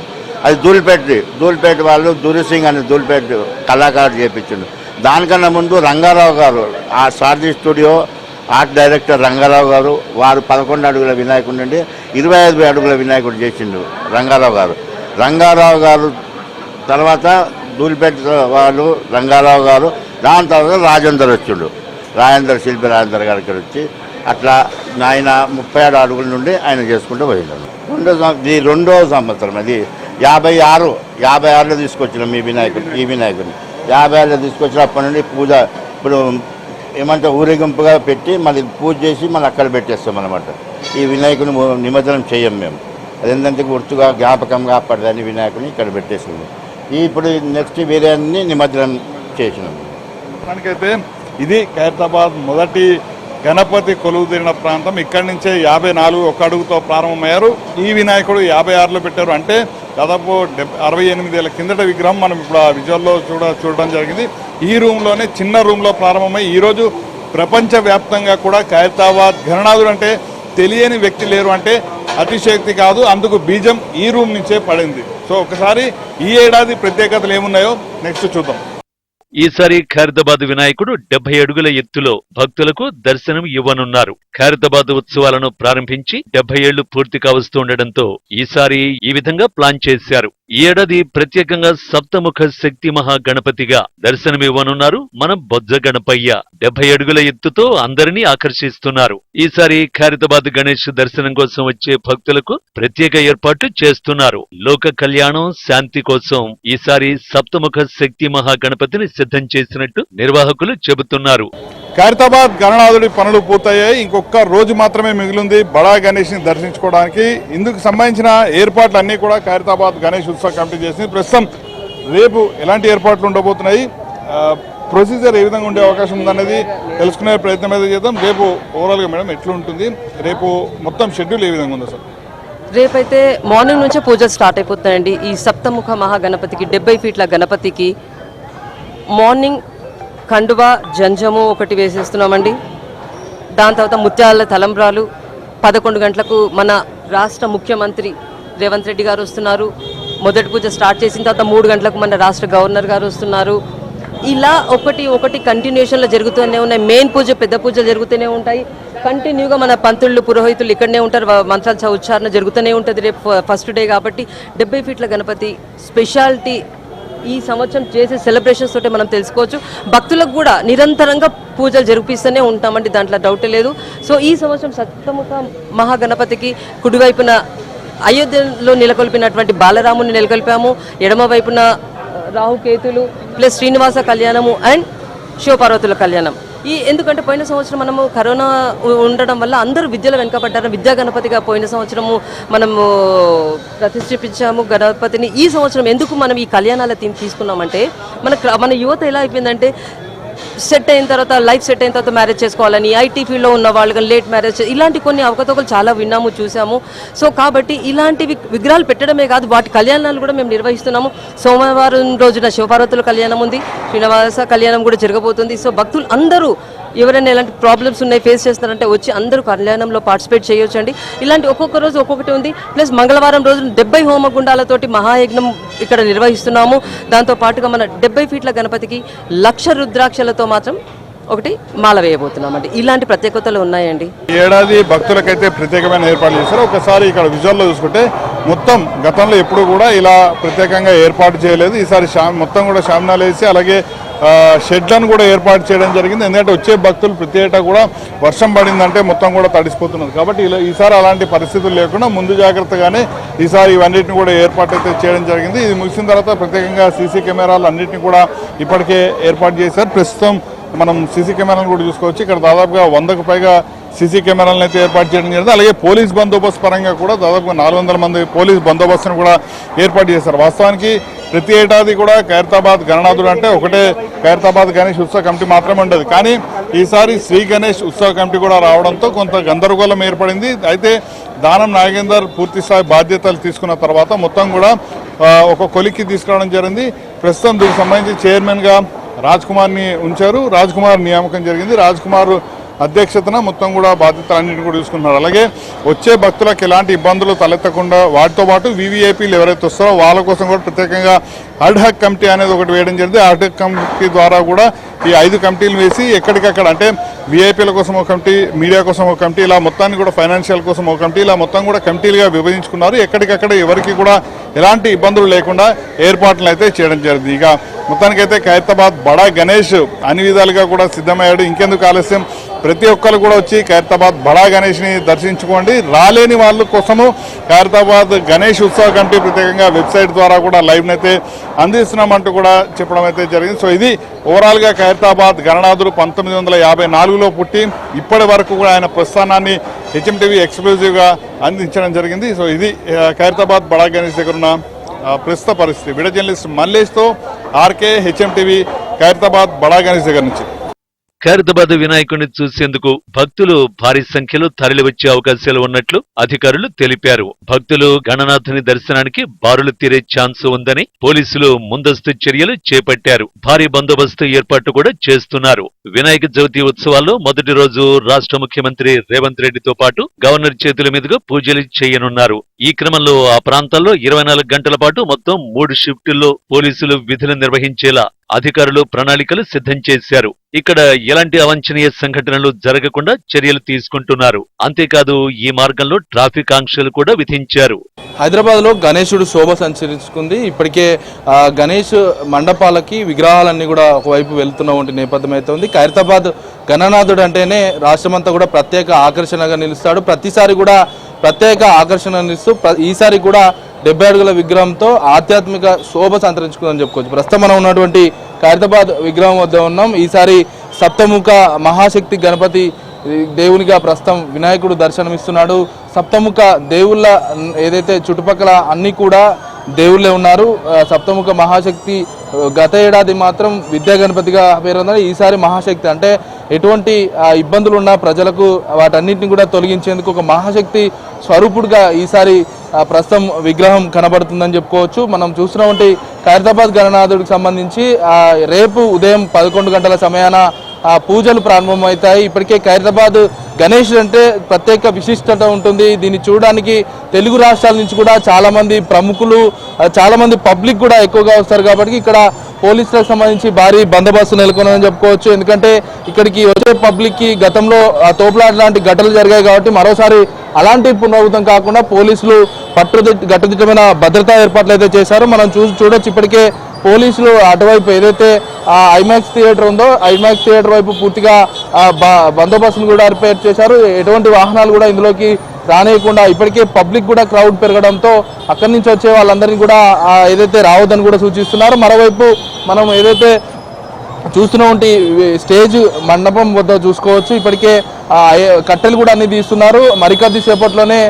S9: అది దూలిపేటది దూలిపేట వాళ్ళు దూరిసింగ్ అని దూలిపేట కళాకారుడు చేపించిండు. దానికన్నా ముందు రంగారావు గారు ఆ Sarathi studio art director Ranga Rao గారు వారు పదకొండు అడుగుల వినాయకుడు నుండి ఇరవై ఐదు అడుగుల వినాయకుడు చేసిండు రంగారావు గారు. రంగారావు గారు తర్వాత దూలిపేట వాళ్ళు రంగారావు గారు దాని తర్వాత రాజేందర్ వచ్చిండు. రాజేందర్ శిల్పి రాజేందర్ గారికి వచ్చి అట్లా ఆయన ముప్పై ఏడు అడుగుల నుండి ఆయన చేసుకుంటూ పోయినాడు రెండో సం- ఇది రెండో సంవత్సరం అది యాభై ఆరు యాభై ఆరులో తీసుకొచ్చినాం ఈ వినాయకుడు ఈ వినాయకుడిని యాభై ఆరులో తీసుకొచ్చిన అప్పటి నుండి పూజ ఇప్పుడు ఏమంటే ఊరేగింపుగా పెట్టి మళ్ళీ పూజ చేసి మళ్ళీ అక్కడ పెట్టేస్తాం అనమాట ఈ వినాయకుని నిమజ్జనం చేయం మేము. అదేంటంటే గుర్తుగా జ్ఞాపకంగా అప్పటిదాన్ని వినాయకుని ఇక్కడ పెట్టేసింది ఇప్పుడు నెక్స్ట్ వీర్యాన్ని నిమజ్జనం చేసినాం.
S8: మొత్తానికైతే ఇది ఖైరతాబాద్ మొదటి గణపతి కొలువు తీరిన ప్రాంతం ఇక్కడి నుంచే యాభై నాలుగు ఒక అడుగుతో ప్రారంభమయ్యారు. ఈ వినాయకుడు యాభై ఆరులో పెట్టారు. అంటే దాదాపు అరవై ఎనిమిది ఏళ్ళ కిందట విగ్రహం మనం ఇప్పుడు ఆ విజువల్లో చూడ చూడడం జరిగింది. ఈ రూమ్లోనే చిన్న రూమ్లో ప్రారంభమై ఈరోజు ప్రపంచవ్యాప్తంగా కూడా ఖైరతాబాద్ గణనాథుడు అంటే తెలియని వ్యక్తి లేరు అంటే అతిశక్తి కాదు. అందుకు బీజం ఈ రూమ్ నుంచే పడింది. సో ఒకసారి ఈ ఏడాది ప్రత్యేకతలు ఏమున్నాయో నెక్స్ట్ చూద్దాం.
S4: ఈసారి ఖైరదాబాద్ వినాయకుడు డెబ్బై అడుగుల ఎత్తులో భక్తులకు దర్శనం ఇవ్వనున్నారు. ఖైరతాబాద్ ఉత్సవాలను ప్రారంభించి డెబ్బై ఏళ్ళు పూర్తి కావస్తుండటంతో ఈసారి ఈ విధంగా ప్లాన్ చేశారు. ఈ ఏడాది ప్రత్యేకంగా సప్తముఖ శక్తి మహాగణపతిగా దర్శనమివ్వనున్నారు మన బొజ్జ గణపయ్య. డెబ్బై అడుగుల ఎత్తుతో అందరినీ ఆకర్షిస్తున్నారు. ఈసారి ఖైరతాబాద్ గణేష్ దర్శనం కోసం వచ్చే భక్తులకు ప్రత్యేక ఏర్పాట్లు చేస్తున్నారు. లోక కళ్యాణం శాంతి కోసం ఈసారి సప్తముఖ శక్తి మహాగణపతిని సిద్ధం చేసినట్టు నిర్వాహకులు చెబుతున్నారు.
S8: ఖైరతాబాద్ గణనాథుడి పనులు పూర్తయ్యాయి. ఇంకొక రోజు మాత్రమే మిగిలింది బడా గణేష్ని దర్శించుకోవడానికి. ఇందుకు సంబంధించిన ఏర్పాట్లు అన్ని కూడా ఖైరతాబాద్ గణేష్ ఉత్సవ కమిటీ చేసింది. ప్రస్తుతం రేపు ఎలాంటి ఏర్పాట్లు ఉండబోతున్నాయి? ప్రొసీజర్ ఏ విధంగా ఉండే అవకాశం ఉందనేది తెలుసుకునే ప్రయత్నం అయితే చేద్దాం. రేపు ఓవరాల్గా మేడం ఎట్లా ఉంటుంది రేపు మొత్తం షెడ్యూల్ ఏ విధంగా ఉందో సార్?
S10: రేపైతే మార్నింగ్ నుంచే పూజలు స్టార్ట్ అయిపోతాయండి ఈ సప్తముఖ మహాగణపతికి డెబ్బై ఫీట్ల గణపతికి మార్నింగ్ కండువా జంజము ఒకటి వేసేస్తున్నామండి. దాని తర్వాత ముత్యాల తలంబ్రాలు. పదకొండు గంటలకు మన రాష్ట్ర ముఖ్యమంత్రి రేవంత్ రెడ్డి గారు వస్తున్నారు. మొదటి పూజ స్టార్ట్ చేసిన తర్వాత మూడు గంటలకు మన రాష్ట్ర గవర్నర్ గారు వస్తున్నారు. ఇలా ఒకటి ఒకటి కంటిన్యూషన్లో జరుగుతూనే ఉన్నాయి. మెయిన్ పూజ పెద్ద పూజ జరుగుతూనే ఉంటాయి. కంటిన్యూగా మన పంతుళ్ళు పురోహితులు ఇక్కడనే ఉంటారు. మంత్రాల ఉచ్చారణ జరుగుతూనే ఉంటుంది రేపు ఫస్ట్ డే కాబట్టి డెబ్బై ఫీట్ల గణపతి స్పెషాలిటీ ఈ సంవత్సరం చేసే సెలబ్రేషన్స్ తోటే మనం తెలుసుకోవచ్చు. భక్తులకు కూడా నిరంతరంగా పూజలు జరిపిస్తూనే ఉంటామండి. దాంట్లో డౌట్ లేదు. సో ఈ సంవత్సరం సప్తముఖ మహాగణపతికి కుడివైపున అయోధ్యలో నెలకొల్పినటువంటి బాలరాముని నెలకొల్పాము ఎడమ వైపున రాహుకేతులు ప్లస్ శ్రీనివాస కళ్యాణము అండ్ శివపార్వతుల కళ్యాణం. ఈ ఎందుకంటే పోయిన సంవత్సరం మనము కరోనా ఉండడం వల్ల అందరూ విద్యలో వెనుకబడ్డారు. విద్యా గణపతిగా పోయిన సంవత్సరము మనము ప్రతిష్ఠించాము గణపతిని ఈ సంవత్సరం ఎందుకు మనం ఈ కళ్యాణాల థీమ్ తీసుకున్నామంటే మన క్ర- మన యువత ఎలా అయిపోయిందంటే సెట్ అయిన తర్వాత లైఫ్ సెట్ అయిన తర్వాత మ్యారేజ్ చేసుకోవాలని ఐటీ ఫీల్డ్లో ఉన్న వాళ్ళు కానీ లేట్ మ్యారేజ్ ఇలాంటి కొన్ని అవకతవకలు చాలా విన్నాము చూసాము సో కాబట్టి ఇలాంటివి విగ్రహాలు పెట్టడమే కాదు వాటి కళ్యాణాలు కూడా మేము నిర్వహిస్తున్నాము. సోమవారం రోజున శివపార్వతుల కళ్యాణం ఉంది శ్రీనివాస కళ్యాణం కూడా జరగబోతుంది. సో భక్తులు అందరూ ఎవరైనా ఇలాంటి ప్రాబ్లమ్స్ ఉన్నాయి ఫేస్ చేస్తున్నారంటే వచ్చి అందరూ కళ్యాణంలో పార్టిసిపేట్ చేయొచ్చు అండి ఇలాంటి ఒక్కొక్క రోజు ఒక్కొక్కటి ఉంది. ప్లస్ మంగళవారం రోజు డెబ్బై హోమగుండాలతోటి మహాయజ్ఞం ఇక్కడ నిర్వహిస్తున్నాము. దాంతో పాటుగా మన డెబ్బై ఫీట్ల గణపతికి లక్ష రుద్రాక్షలతో మాత్రం ఒకటి మాల వేయబోతున్నామండి ఇలాంటి ప్రత్యేకతలు ఉన్నాయండి?
S8: ఏడాది భక్తులకైతే ప్రత్యేకమైన ఏర్పాట్లు చేశారు. ఒకసారి ఇక్కడ విజువల్లో చూసుకుంటే మొత్తం గతంలో ఎప్పుడు కూడా ఇలా ప్రత్యేకంగా ఏర్పాటు చేయలేదు. ఈసారి మొత్తం కూడా షామినాలు వేసి అలాగే షెడ్లను కూడా ఏర్పాటు చేయడం జరిగింది. ఎందుకంటే వచ్చే భక్తులు ప్రతి ఏటా కూడా వర్షం పడిందంటే మొత్తం కూడా తడిసిపోతున్నారు కాబట్టి ఇలా ఈసారి అలాంటి పరిస్థితులు లేకుండా ముందు జాగ్రత్తగానే ఈసారి ఇవన్నిటిని కూడా ఏర్పాటు అయితే చేయడం జరిగింది. ఇది ముగిసిన తర్వాత ప్రత్యేకంగా సీసీ కెమెరాలు అన్నింటినీ కూడా ఇప్పటికే ఏర్పాటు చేశారు. ప్రస్తుతం మనం సీసీ కెమెరాలను కూడా చూసుకోవచ్చు. ఇక్కడ దాదాపుగా వందకు పైగా సీసీ కెమెరాలను అయితే ఏర్పాటు చేయడం జరిగింది. అలాగే పోలీస్ బందోబస్తు పరంగా కూడా దాదాపుగా నాలుగు వందల మంది పోలీస్ బందోబస్తును కూడా ఏర్పాటు చేశారు. వాస్తవానికి ప్రతి ఏడాది కూడా ఖైరతాబాద్ గణనాథుడు అంటే ఒకటే ఖైరతాబాద్ గణేష్ ఉత్సవ కమిటీ మాత్రమే ఉండదు. కానీ ఈసారి శ్రీ గణేష్ ఉత్సవ కమిటీ కూడా రావడంతో కొంత గందరగోళం ఏర్పడింది. అయితే దానం నాగేందర్ పూర్తిస్థాయి బాధ్యతలు తీసుకున్న తర్వాత మొత్తం కూడా ఒక కొలిక్కి తీసుకురావడం జరిగింది. ప్రస్తుతం దీనికి సంబంధించి చైర్మన్గా రాజ్ కుమార్ని ఉంచారు. రాజ్ కుమార్ నియామకం జరిగింది. రాజ్ కుమార్ అధ్యక్షతన మొత్తం కూడా బాధ్యతలన్నింటినీ కూడా తీసుకున్నారు అలాగే వచ్చే భక్తులకు ఎలాంటి ఇబ్బందులు తలెత్తకుండా వాటితో పాటు వీవీఐపీలు ఎవరైతే వస్తారో వాళ్ళ కోసం కూడా ప్రత్యేకంగా అడ్హక్ కమిటీ అనేది ఒకటి వేయడం జరిగింది. అడ్హక్ కమిటీ ద్వారా కూడా ఈ ఐదు కమిటీలు వేసి ఎక్కడికక్కడ అంటే వీఐపీల కోసం ఒక కమిటీ మీడియా కోసం ఒక కమిటీ ఇలా మొత్తాన్ని కూడా ఫైనాన్షియల్ కోసం ఒక కమిటీ ఇలా మొత్తం కూడా కమిటీలుగా విభజించుకున్నారు. ఎక్కడికక్కడ ఎవరికి కూడా ఎలాంటి ఇబ్బందులు లేకుండా ఏర్పాట్లు అయితే చేయడం జరిగింది. ఇక మొత్తానికైతే ఖైరతాబాద్ బడా గణేష్ అన్ని విధాలుగా కూడా సిద్ధమయ్యాడు. ఇంకెందుకు ఆలస్యం? ప్రతి ఒక్కరు కూడా వచ్చి ఖైరతాబాద్ బడా గణేష్ని దర్శించుకోండి. రాలేని వాళ్ళ కోసము ఖైరతాబాద్ గణేష్ ఉత్సవ కమిటీ ప్రత్యేకంగా వెబ్సైట్ ద్వారా కూడా లైవ్నైతే అందిస్తున్నామంటూ కూడా చెప్పడం అయితే జరిగింది. సో ఇది ఓవరాల్గా ఖైరతాబాద్ గణనాథుడు పంతొమ్మిది వందల యాభై నాలుగులో పుట్టి ఇప్పటి వరకు కూడా ఆయన ప్రస్థానాన్ని హెచ్ఎంటీవీ ఎక్స్క్లూజివ్గా అందించడం జరిగింది. సో ఇది ఖైరతాబాద్ బడా గణేష్ దగ్గర ఉన్న ప్రస్తుత పరిస్థితి. విడ జర్నలిస్ట్ మల్లేష్తో ఆర్కే హెచ్ఎంటీవీ ఖైరతాబాద్ బడా గణేష్ దగ్గర నుంచి.
S4: ఖైరతాబాద్ వినాయకుడిని చూసేందుకు భక్తులు భారీ సంఖ్యలో తరలివచ్చే అవకాశాలు ఉన్నట్లు అధికారులు తెలిపారు. భక్తులు గణనాథుని దర్శనానికి బారులు తీరే ఛాన్స్ ఉందని పోలీసులు ముందస్తు చర్యలు చేపట్టారు. భారీ బందోబస్తు ఏర్పాటు కూడా చేస్తున్నారు. వినాయక చవితి ఉత్సవాల్లో మొదటి రోజు రాష్ట్ర ముఖ్యమంత్రి రేవంత్ రెడ్డితో పాటు గవర్నర్ చేతుల మీదుగా పూజలు చేయనున్నారు. ఈ క్రమంలో ఆ ప్రాంతాల్లో ఇరవై నాలుగు గంటల పాటు మొత్తం మూడు షిఫ్టుల్లో పోలీసులు విధులు నిర్వహించేలా అధికారులు ప్రణాళికలు సిద్ధం చేశారు. ఇక్కడ ఎలాంటి అవాంఛనీయ సంఘటనలు జరగకుండా చర్యలు తీసుకుంటున్నారు. అంతేకాదు ఈ మార్గంలో ట్రాఫిక్ ఆంక్షలు కూడా విధించారు.
S11: హైదరాబాద్లో గణేశుడు శోభ సంచరించుకుంది. ఇప్పటికే గణేష్ మండపాలకి విగ్రహాలన్నీ కూడా ఒకవైపు వెళ్తున్నటువంటి నేపథ్యం అయితే ఉంది. ఖైరతాబాద్ గణనాథుడు అంటేనే రాష్ట్రమంతా కూడా ప్రత్యేక ఆకర్షణగా నిలుస్తాడు. ప్రతిసారి కూడా ప్రత్యేక ఆకర్షణ నిలుస్తూ ఈసారి కూడా డెబ్బై అడుగుల విగ్రహంతో ఆధ్యాత్మిక శోభ సంతరించుకుందని చెప్పుకోవచ్చు. ప్రస్తుతం మనం ఉన్నటువంటి ఖైరతాబాద్ విగ్రహం వద్ద ఉన్నాం. ఈసారి సప్తముఖ మహాశక్తి గణపతి దేవునిగా ప్రస్తుతం వినాయకుడు దర్శనమిస్తున్నాడు. సప్తముఖ దేవుళ్ళ ఏదైతే చుట్టుపక్కల అన్నీ కూడా దేవుళ్ళే ఉన్నారు. సప్తముఖ మహాశక్తి గత ఏడాది మాత్రం విద్యా గణపతిగా పేరొందని ఈసారి మహాశక్తి అంటే ఎటువంటి ఇబ్బందులు ఉన్న ప్రజలకు వాటన్నిటిని కూడా తొలగించేందుకు ఒక మహాశక్తి స్వరూపుడుగా ఈసారి ప్రస్తుతం విగ్రహం కనబడుతుందని చెప్పుకోవచ్చు. మనం చూస్తున్నటువంటి ఖైరతాబాద్ గణనాథుడికి సంబంధించి రేపు ఉదయం పదకొండు గంటల సమయాన ఆ పూజలు ప్రారంభమవుతాయి. ఇప్పటికే ఖైరతాబాద్ గణేష్ అంటే ప్రత్యేక విశిష్టత ఉంటుంది. దీన్ని చూడడానికి తెలుగు రాష్ట్రాల నుంచి కూడా చాలామంది ప్రముఖులు చాలామంది పబ్లిక్ కూడా ఎక్కువగా వస్తారు కాబట్టి ఇక్కడ పోలీసులకు సంబంధించి భారీ బందోబస్తు నెలకొన్నదని చెప్పుకోవచ్చు. ఎందుకంటే ఇక్కడికి వచ్చే పబ్లిక్కి గతంలో ఆ, తోపులాట లాంటి ఘటనలు జరిగాయి కాబట్టి మరోసారి అలాంటి పునరావృతం కాకుండా పోలీసులు పట్టుది గట్టుదిట్టమైన భద్రతా ఏర్పాట్లు అయితే చేశారు. మనం చూ చూడొచ్చు. ఇప్పటికే పోలీసులు అటువైపు ఏదైతే ఐమాక్స్ థియేటర్ ఉందో ఐమాక్స్ థియేటర్ వైపు పూర్తిగా బ- బందోబస్తును కూడా ఏర్పాటు చేశారు. ఎటువంటి వాహనాలు కూడా ఇందులోకి రానియకుండా ఇప్పటికే పబ్లిక్ కూడా క్రౌడ్ పెరగడంతో అక్కడి నుంచి వచ్చే వాళ్ళందరినీ కూడా ఏదైతే రావద్దని కూడా సూచిస్తున్నారు. మరోవైపు మనం ఏదైతే చూస్తున్నటువంటి స్టేజ్ మండపం వద్ద చూసుకోవచ్చు. ఇప్పటికే కట్టెలు కూడా అన్ని తీస్తున్నారు. మరికొద్ది సేపట్లోనే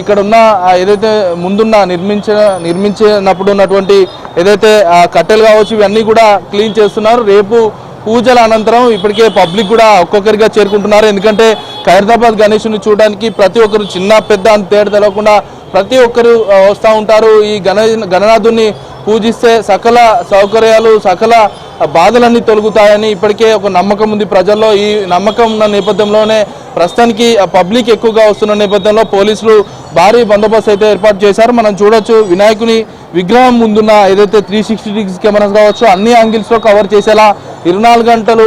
S11: ఇక్కడ ఉన్న ఏదైతే ముందున్న నిర్మించ నిర్మించినప్పుడు ఉన్నటువంటి ఏదైతే కట్టెలు కావచ్చు ఇవన్నీ కూడా క్లీన్ చేస్తున్నారు. రేపు పూజల అనంతరం ఇప్పటికే పబ్లిక్ కూడా ఒక్కొక్కరిగా చేరుకుంటున్నారు. ఎందుకంటే ఖైరదాబాద్ గణేషుని చూడడానికి ప్రతి ఒక్కరు చిన్న పెద్ద అని తేడా తెలవకుండా ప్రతి ఒక్కరు వస్తూ ఉంటారు. ఈ గణ గణనాథుని పూజిస్తే సకల సౌకర్యాలు సకల బాధలన్నీ తొలగుతాయని ఇప్పటికే ఒక నమ్మకం ఉంది ప్రజల్లో. ఈ నమ్మకం ఉన్న నేపథ్యంలోనే ప్రస్తుతానికి పబ్లిక్ ఎక్కువగా వస్తున్న నేపథ్యంలో పోలీసులు భారీ బందోబస్తు అయితే ఏర్పాటు చేశారు. మనం చూడొచ్చు వినాయకుని విగ్రహం ముందున్న ఏదైతే త్రీ సిక్స్టీ డిగ్రీస్ కెమెరాస్ కావచ్చు అన్ని యాంగిల్స్లో కవర్ చేసేలా ఇరవై నాలుగు గంటలు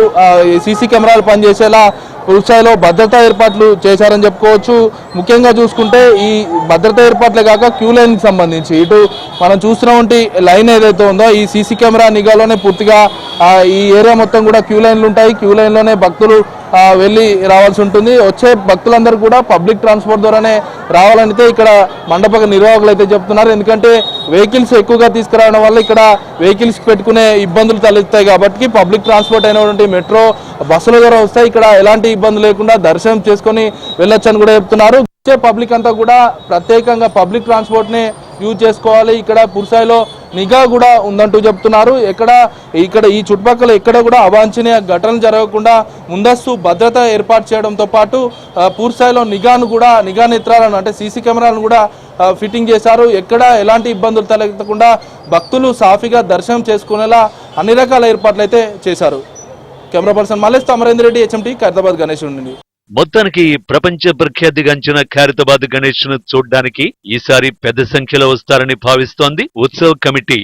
S11: సీసీ కెమెరాలు పనిచేసేలా పూర్తిస్థాయిలో భద్రతా ఏర్పాట్లు చేశారని చెప్పుకోవచ్చు. ముఖ్యంగా చూసుకుంటే ఈ భద్రతా ఏర్పాట్లే కాక క్యూ లైన్కి సంబంధించి ఇటు మనం చూస్తున్నటువంటి లైన్ ఏదైతే ఉందో ఈ సీసీ కెమెరా నిఘాలోనే పూర్తిగా ఈ ఏరియా మొత్తం కూడా క్యూ లైన్లు ఉంటాయి. క్యూ లైన్లోనే భక్తులు వెళ్ళి రావాల్సి ఉంటుంది. వచ్చే భక్తులందరూ కూడా పబ్లిక్ ట్రాన్స్పోర్ట్ ద్వారానే రావాలంటే ఇక్కడ మండపక నిర్వాహకులు అయితే చెప్తున్నారు. ఎందుకంటే వెహికల్స్ ఎక్కువగా తీసుకురావడం వల్ల ఇక్కడ వెహికల్స్ పెట్టుకునే ఇబ్బందులు తలెత్తాయి కాబట్టి పబ్లిక్ ట్రాన్స్పోర్ట్ అయినటువంటి మెట్రో బస్సుల ద్వారా వస్తాయి. ఇక్కడ ఎలాంటి ఇబ్బంది లేకుండా దర్శనం చేసుకొని వెళ్ళొచ్చని కూడా చెప్తున్నారు. వచ్చే పబ్లిక్ అంతా కూడా ప్రత్యేకంగా పబ్లిక్ ట్రాన్స్పోర్ట్ని యూజ్ చేసుకోవాలి. ఇక్కడ పురుసాయిలో నిఘా కూడా ఉందంటూ చెప్తున్నారు. ఎక్కడ ఇక్కడ ఈ చుట్టుపక్కల ఎక్కడ కూడా అవాంఛనీయ ఘటనలు జరగకుండా ముందస్తు భద్రత ఏర్పాటు చేయడంతో పాటు ఆ, నిఘాను కూడా నిఘా నేత్రాలను అంటే సీసీ కెమెరాలను కూడా ఫిట్టింగ్ చేశారు. ఎక్కడ ఎలాంటి ఇబ్బందులు తలెత్తకుండా భక్తులు సాఫీగా దర్శనం చేసుకునేలా అన్ని రకాల ఏర్పాట్లు అయితే చేశారు. Camera person Mallesh Amarender Reddy HMT Khairatabad Ganesh నుండి.
S4: మొత్తానికి ప్రపంచ ప్రఖ్యాతిగాంచిన ఖైరతాబాద్ గణేష్ను చూడ్డానికి ఈసారి పెద్ద సంఖ్యలో వస్తారని భావిస్తోంది ఉత్సవ్ కమిటీ.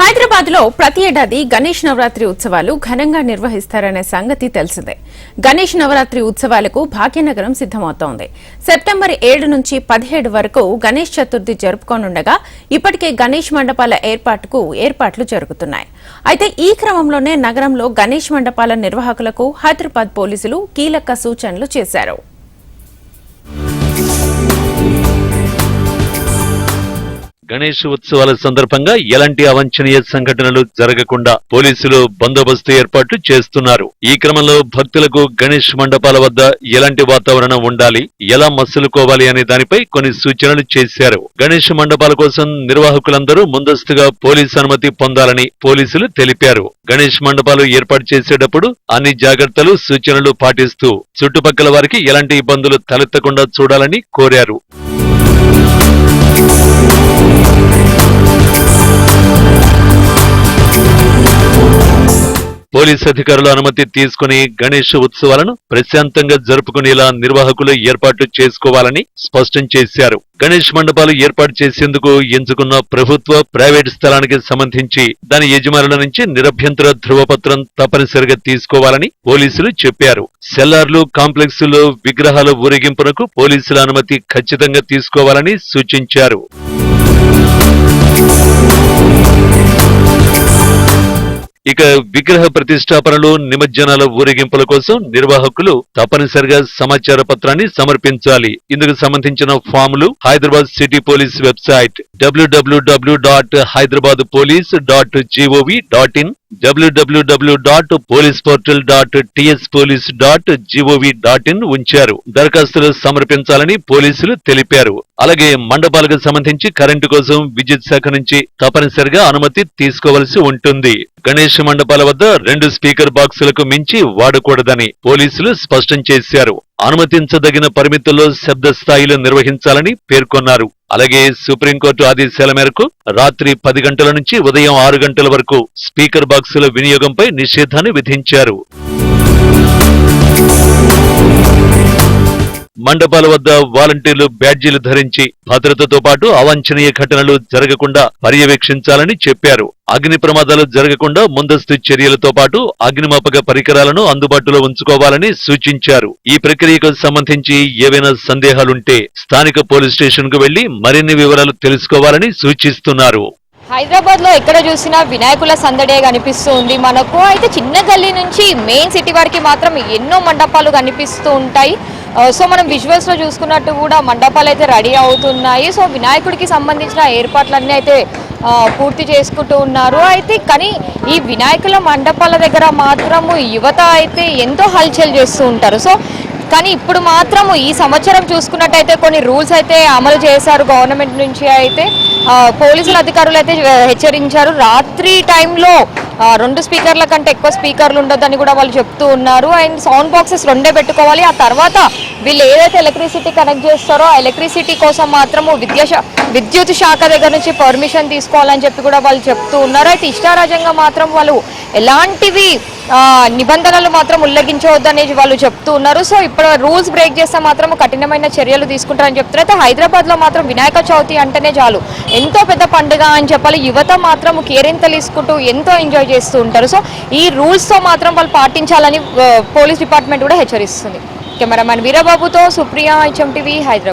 S1: హైదరాబాద్లో ప్రతి ఏడాది గణేష్ నవరాత్రి ఉత్సవాలు ఘనంగా నిర్వహిస్తారనే సంగతి తెలిసిందే. గణేష్ నవరాత్రి ఉత్సవాలకు భాగ్యనగరం సిద్దమవుతోంది సెప్టెంబర్ ఏడు నుంచి పదిహేడు వరకు గణేష్ చతుర్థి జరుపుకోనుండగా ఇప్పటికే గణేష్ మండపాల ఏర్పాటుకు ఏర్పాట్లు జరుగుతున్నాయి. అయితే ఈ క్రమంలోనే నగరంలో గణేష్ మండపాల నిర్వాహకులకు హైదరాబాద్ పోలీసులు కీలక సూచనలు చేశారు.
S4: గణేష్ ఉత్సవాల సందర్భంగా ఎలాంటి అవాంఛనీయ సంఘటనలు జరగకుండా పోలీసులు బందోబస్తు ఏర్పాట్లు చేస్తున్నారు. ఈ క్రమంలో భక్తులకు గణేష్ మండపాల వద్ద ఎలాంటి వాతావరణం ఉండాలి ఎలా మసులుకోవాలి అనే దానిపై కొన్ని సూచనలు చేశారు. గణేష్ మండపాల కోసం నిర్వాహకులందరూ ముందస్తుగా పోలీసు అనుమతి పొందాలని పోలీసులు తెలిపారు. గణేష్ మండపాలు ఏర్పాటు చేసేటప్పుడు అన్ని జాగ్రత్తలు సూచనలు పాటిస్తూ చుట్టుపక్కల వారికి ఎలాంటి ఇబ్బందులు తలెత్తకుండా చూడాలని కోరారు. పోలీస్ అధికారుల అనుమతి తీసుకుని గణేష్ ఉత్సవాలను ప్రశాంతంగా జరుపుకునేలా నిర్వాహకులు ఏర్పాట్లు చేసుకోవాలని స్పష్టం చేశారు. గణేష్ మండపాలు ఏర్పాటు చేసేందుకు ఎంచుకున్న ప్రభుత్వ ప్రైవేట్ స్థలానికి సంబంధించి దాని యజమానుల నుంచి నిరభ్యంతర ధృవపత్రం తప్పనిసరిగా తీసుకోవాలని పోలీసులు చెప్పారు. సెల్లార్లు కాంప్లెక్సులు విగ్రహాల ఊరేగింపునకు పోలీసుల అనుమతి ఖచ్చితంగా తీసుకోవాలని సూచించారు. ఇక విగ్రహ ప్రతిష్టాపనలు నిమజ్జనాల ఊరేగింపుల కోసం నిర్వాహకులు తప్పనిసరిగా సమాచార పత్రాన్ని సమర్పించాలి. ఇందుకు సంబంధించిన ఫాములు Hyderabad city police website W W W dot Hyderabad police dot G O V dot in W W W dot police portal dot TS police dot G O V dot in ఉంచారు. దరఖాస్తులు సమర్పించాలని పోలీసులు తెలిపారు. అలాగే మండపాలకు సంబంధించి కరెంటు కోసం విద్యుత్ శాఖ నుంచి తప్పనిసరిగా అనుమతి తీసుకోవలసి ఉంటుంది. గణేష్ మండపాల వద్ద రెండు స్పీకర్ బాక్సులకు మించి వాడకూడదని పోలీసులు స్పష్టం చేశారు. అనుమతించదగిన పరిమితుల్లో శబ్ద స్థాయిలు నిర్వహించాలని పేర్కొన్నారు. అలాగే సుప్రీంకోర్టు ఆదేశాల మేరకు రాత్రి పది గంటల నుంచి ఉదయం ఆరు గంటల వరకు స్పీకర్ బాక్సుల వినియోగంపై నిషేధాన్ని విధించారు. మండపాల వద్ద వాలంటీర్లు బ్యాడ్జీలు ధరించి భద్రతతో పాటు అవాంఛనీయ ఘటనలు జరగకుండా పర్యవేక్షించాలని చెప్పారు. అగ్ని ప్రమాదాలు జరగకుండా ముందస్తు చర్యలతో పాటు అగ్నిమాపక పరికరాలను అందుబాటులో ఉంచుకోవాలని సూచించారు. ఈ ప్రక్రియకు సంబంధించి ఏవైనా సందేహాలుంటే స్థానిక పోలీస్ స్టేషన్కు వెళ్ళి మరిన్ని వివరాలు తెలుసుకోవాలని సూచిస్తున్నారు.
S7: హైదరాబాద్లో ఎక్కడ చూసినా వినాయకుల సందడే కనిపిస్తూ ఉంది మనకు. అయితే చిన్న గల్లీ నుంచి మెయిన్ సిటీ వరకు మాత్రం ఎన్నో మండపాలు కనిపిస్తూ ఉంటాయి. సో మనం విజువల్స్లో చూసుకున్నట్టు కూడా మండపాలు అయితే రెడీ అవుతున్నాయి. సో వినాయకుడికి సంబంధించిన ఏర్పాట్లన్నీ అయితే పూర్తి చేసుకుంటూ ఉన్నారు. అయితే కానీ ఈ వినాయకుల మండపాల దగ్గర మాత్రము యువత అయితే ఎంతో హల్చల్ చేస్తూ ఉంటారు. సో కానీ ఇప్పుడు మాత్రము ఈ సంవత్సరం చూసుకున్నట్టయితే కొన్ని రూల్స్ అయితే అమలు చేశారు గవర్నమెంట్ నుంచి అయితే. పోలీసుల అధికారులు అయితే హెచ్చరించారు. రాత్రి టైంలో రెండు స్పీకర్ల కంటే ఎక్కువ స్పీకర్లు ఉండొద్దని కూడా వాళ్ళు చెప్తూ ఉన్నారు. అండ్ సౌండ్ బాక్సెస్ రెండే పెట్టుకోవాలి. ఆ తర్వాత వీళ్ళు ఏదైతే ఎలక్ట్రిసిటీ కనెక్ట్ చేస్తారో ఆ ఎలక్ట్రిసిటీ కోసం మాత్రము విద్యా విద్యుత్ శాఖ దగ్గర నుంచి పర్మిషన్ తీసుకోవాలని చెప్పి కూడా వాళ్ళు చెప్తూ ఉన్నారు. అయితే ఇష్టారాజంగా మాత్రం వాళ్ళు ఎలాంటివి నిబంధనలు మాత్రం ఉల్లంఘించవద్దనేది వాళ్ళు చెప్తూ ఉన్నారు. సో ఇప్పుడు రూల్స్ బ్రేక్ చేస్తే మాత్రం కఠినమైన చర్యలు తీసుకుంటారని చెప్తున్నారు. అయితే హైదరాబాద్లో మాత్రం వినాయక చవితి అంటేనే చాలు. ఎంతో పెద్ద పండుగ అని చెప్పాలి. యువత మాత్రం కేరింతలు తీసుకుంటూ ఎంతో ఎంజాయ్ చేస్తూ ఉంటారు. సో ఈ రూల్స్తో మాత్రం వాళ్ళు పాటించాలని పోలీస్ డిపార్ట్మెంట్ కూడా హెచ్చరిస్తుంది. కెమెరామ్యాన్ వీరబాబుతో సుప్రియ హెచ్ఎం టీవీ హైదరాబాద్.